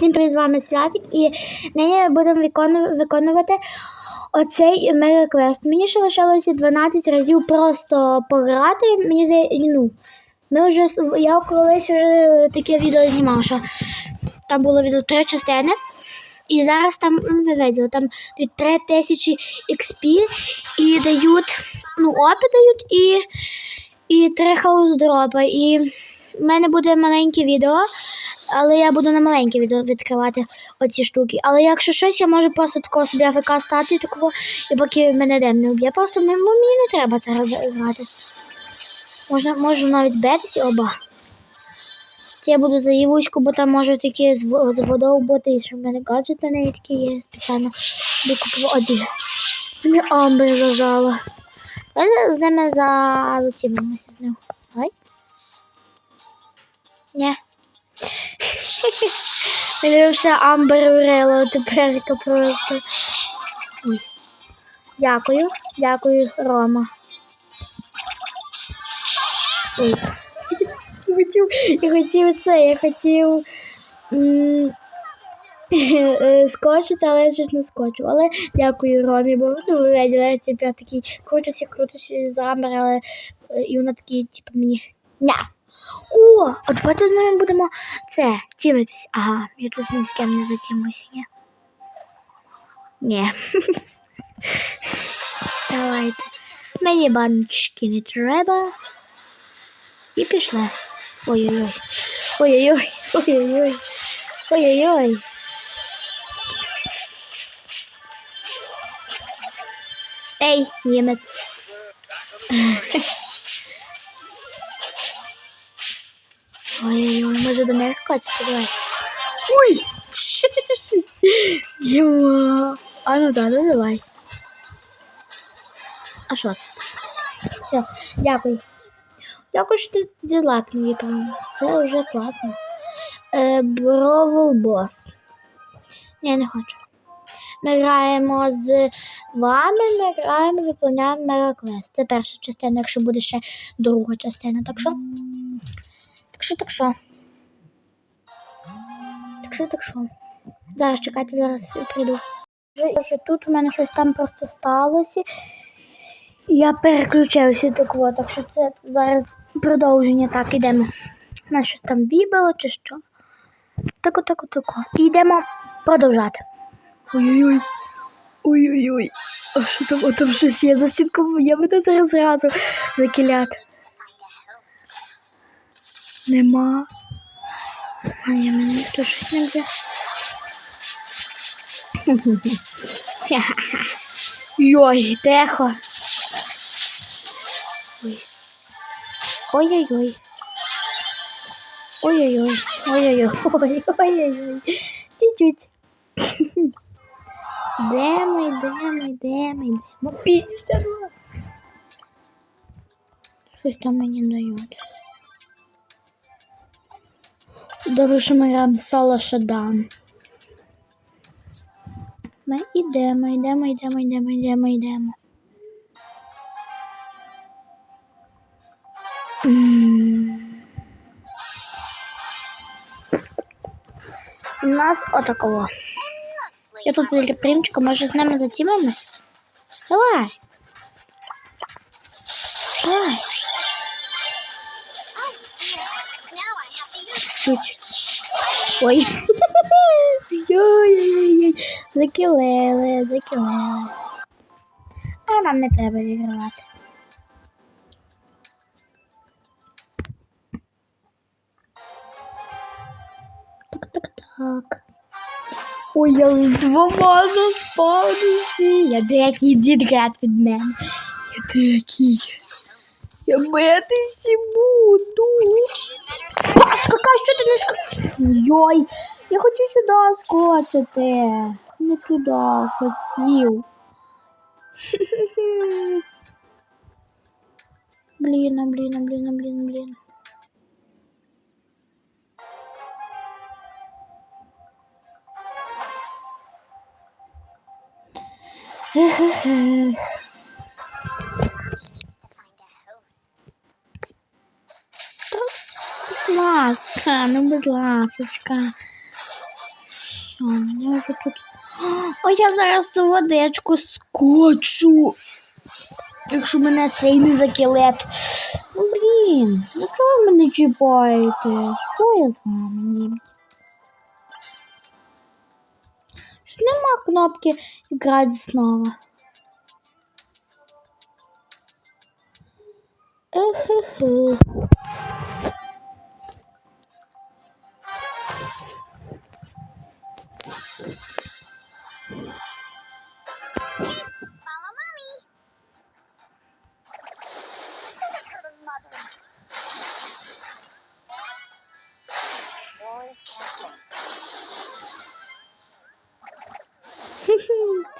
Всім привіт, з вами Святик, і нині будемо викону- виконувати оцей мега-квест. Мені ще лишалося 12 разів просто пограти. Мені здається, ну, ми вже, я колись вже таке відео знімав, що там було відео три частини. І зараз там, ну, ви виділи, там дають 3000 XP і дають, ну, опит дають і, і 3 хаус дропа. І в мене буде маленьке відео, але я буду на маленьке відео відкривати оці штуки. Але якщо щось, я можу просто такого собі АФК стати такого, і поки мене дем не вб'є. Просто мені, мені не треба це грати. Можна, можу навіть битися оба. Це я буду за Євучку, бо там можуть такі з, водою бути, і що в мене гаджети навіть такі є спеціально викупив один. Мене амбер зажала. Давай з ними залетімося з ним. Давай. Ні. Мене вже амбер врила тепер просто. Дякую, дякую, Рома. Я хотів, я хотів це, я хотів е, скочити, але я щось не скочу. Але дякую Ромі, бо ну, ви виділи, типу, я такий крутуся, крутуся з Амбер, але е, і вона такий, типу, мені. Ня. О, а давайте з ними будемо це, тімитись. Ага, я тут ні з ким не затімуюся, ні. Ні. Давайте. Мені баночки не треба. І пішли. Ой-ой-ой. Ой-ой-ой. Ой-ой-ой. Ой-ой-ой. Ей, німець. Ой-ой-ой, може до неї скочити, давай. Ой! Діма. А ну да, ну давай. А що це? Все, дякую. Дякую, що ти дізлайк мені прям. Це вже класно. Е, Бровл Бос. Ні, не хочу. Ми граємо з вами, ми граємо, виповняємо мегаквест. Це перша частина, якщо буде ще друга частина. Так що? Так що, так що? Так що, так що? Зараз чекайте, зараз прийду. Вже, тут у мене щось там просто сталося. Я переключаюся так от, так що це зараз продовження. Так, ідемо. У нас щось там вібило чи що. Тако, тако, тако. І йдемо продовжати. Ой-ой-ой. Ой-ой-ой. А що там? О, там щось є за сітком. Я мене зараз зразу закілят. Нема. А я мене ніхто щось не б'є. Йой, тихо. Ой. Ой-ой-ой. Ой-ой-ой. Ой-ой-ой. Ой-ой-ой. Чуть-чуть. Йдемо, йдемо, йдемо, йдемо. Піздя. Щось там мені дають. Добре, що ми граємо соло шодан. Ми йдемо, йдемо, йдемо, йдемо, йдемо, йдемо. У нас отакого. Я тут примчика, може з нами затімимось? Давай. Давай. Чуть. Ой. Ой-ой-ой. Закілели, закілели. А нам не треба відривати. Так, так, так. Ой, я з двома заспавнився. Я деякий дідгет від мене. Я деякий. Я битися буду. Скакай, що ти не скакай? Йой, я хочу сюди скочити. Не туди хотів. Блін, а блін, а блін, а блін, блін. Ех-ех-ех. Ласка, ну будь ласочка. Все, я вже тут. Ой, я зараз цю водичку скочу. Якщо мене цей не закілет. Ну блін, ну чого ви мене чіпаєте? Що я з вами? Ні. Що нема кнопки грати знову. Эхе-хе.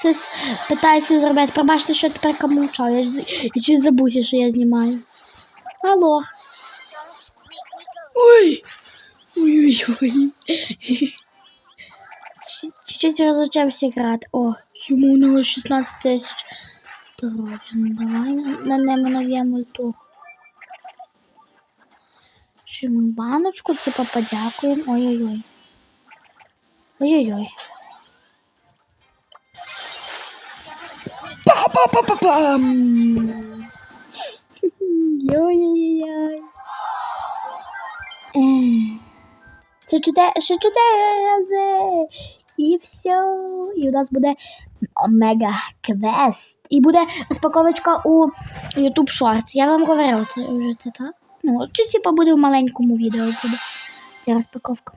Щось питаюся зробити. Пробачте, що тепер камучав. Я ж я чуть забувся, що я знімаю. Алло. Ой. Ой-ой-ой. Чуть- Чуть-чуть розучався грати. О, йому у нього 16 тисяч здоров'я. Ну давай на, на нему нав'ємо. Ще йому баночку, типа подякуємо. Ой-ой-ой. Ой-ой-ой. Па-па-па-па-пам! Йой-йой-йой. Ех. Ще чотири, ще чотири рази. І все. І у нас буде омега квест. І буде розпаковочка у YouTube Shorts. Я вам говорила, це вже це так. Ну, це типа буде в маленькому відео буде ця розпаковка.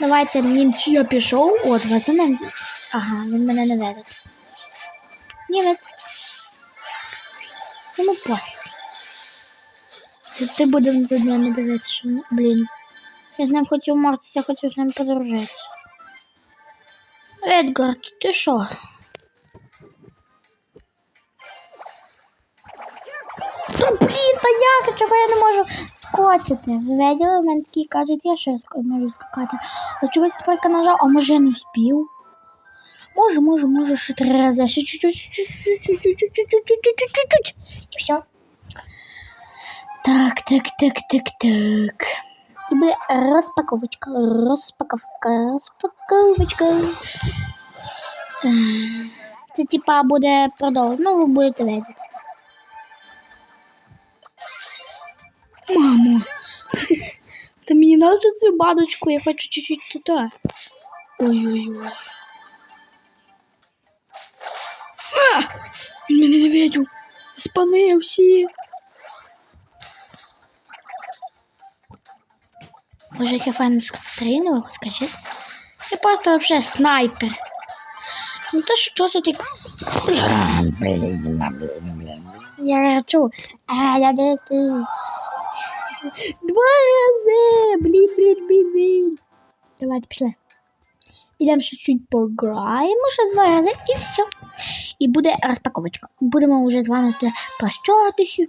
Давайте німці я пішов. От, вас ним. Ага, він мене не ведить. Німець. Ну, пофіг. Ти, будемо за ними дивитися, ну, блін. Я з ним хотів мортися, хотів з ним подружитися. Едгард, ти що? Та блін, та як? Чого я не можу скочити? Ви виділи, у мене такі кажуть, я ск- можу скакати. А чогось тепер нажав, а може не успів? Може, може, може, ще три рази. Ще чуть-чуть. І все. Так, так, так, так, так. І буде розпаковочка, розпаковка, розпаковочка. Ем, Це типа буде продовжено, ну ви будете видіти. Мамо, та мені надо цю баночку, я хочу чуть-чуть туди. Ой-ой-ой. Він мене не видів. Спалив всі. Боже, як я файно стрілював, скажіть. Я просто вообще снайпер. Ну то що це таке? Я рачу. А, я такий. Два рази! Блін, блін, блін, блін. Давайте пішли. Підемо ще чуть пограємо, ще два рази і все. І буде розпаковочка. Будемо вже з вами туди прощатися.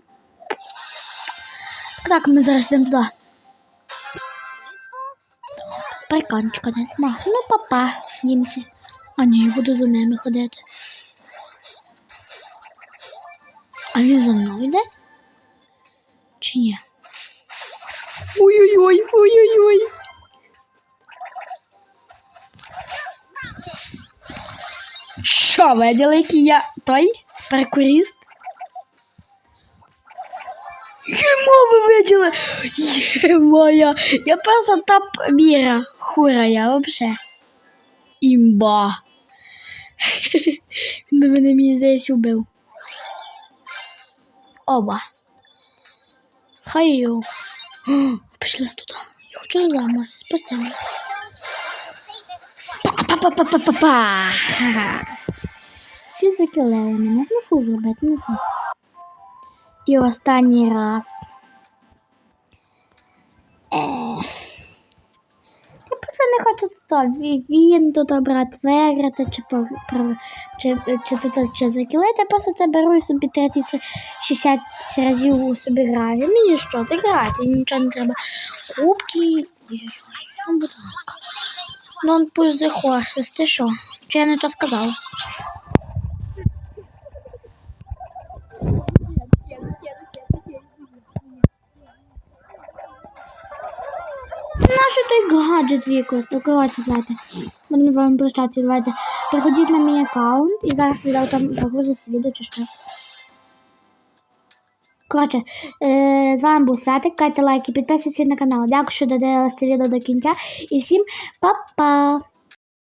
Так, ми зараз йдемо туди. Парканчика нема. Ну, папа, німці. А ні, я буду за ними ходити. А він за мною йде? Чи ні? Ой-ой-ой, ой-ой-ой. Що, виділи, який я той паркуріст? Ємо ви виділи? Ємоя. Я просто топ міра. Хура я вообще. Імба. Він би мене мені здається убив. Оба. Хай його. Пішли туди. Я хочу замок спустимо. Па-па-па-па-па-па. Всі закилили мене. Ну що зробити? Ну? І останній раз. Ех. Просто не хочу тут він тут обрати, виграти, чи, чи, чи тут чи закілити. Я просто це беру і собі 30, 60 разів собі граю. Мені що, ти грати, нічого не треба. Кубки. Ну. Ну, пусть захочеш, ти що? Чи я не то сказав? Що той гаджет використав. Коротше, давайте. Будемо з вами прощатися. Давайте. Переходіть на мій аккаунт і зараз відео там загрузиться відео чи що. Коротше, е, з вами був Святик. Кайте лайки, підписуйтесь на канал. Дякую, що додивилися це відео до кінця. І всім па-па!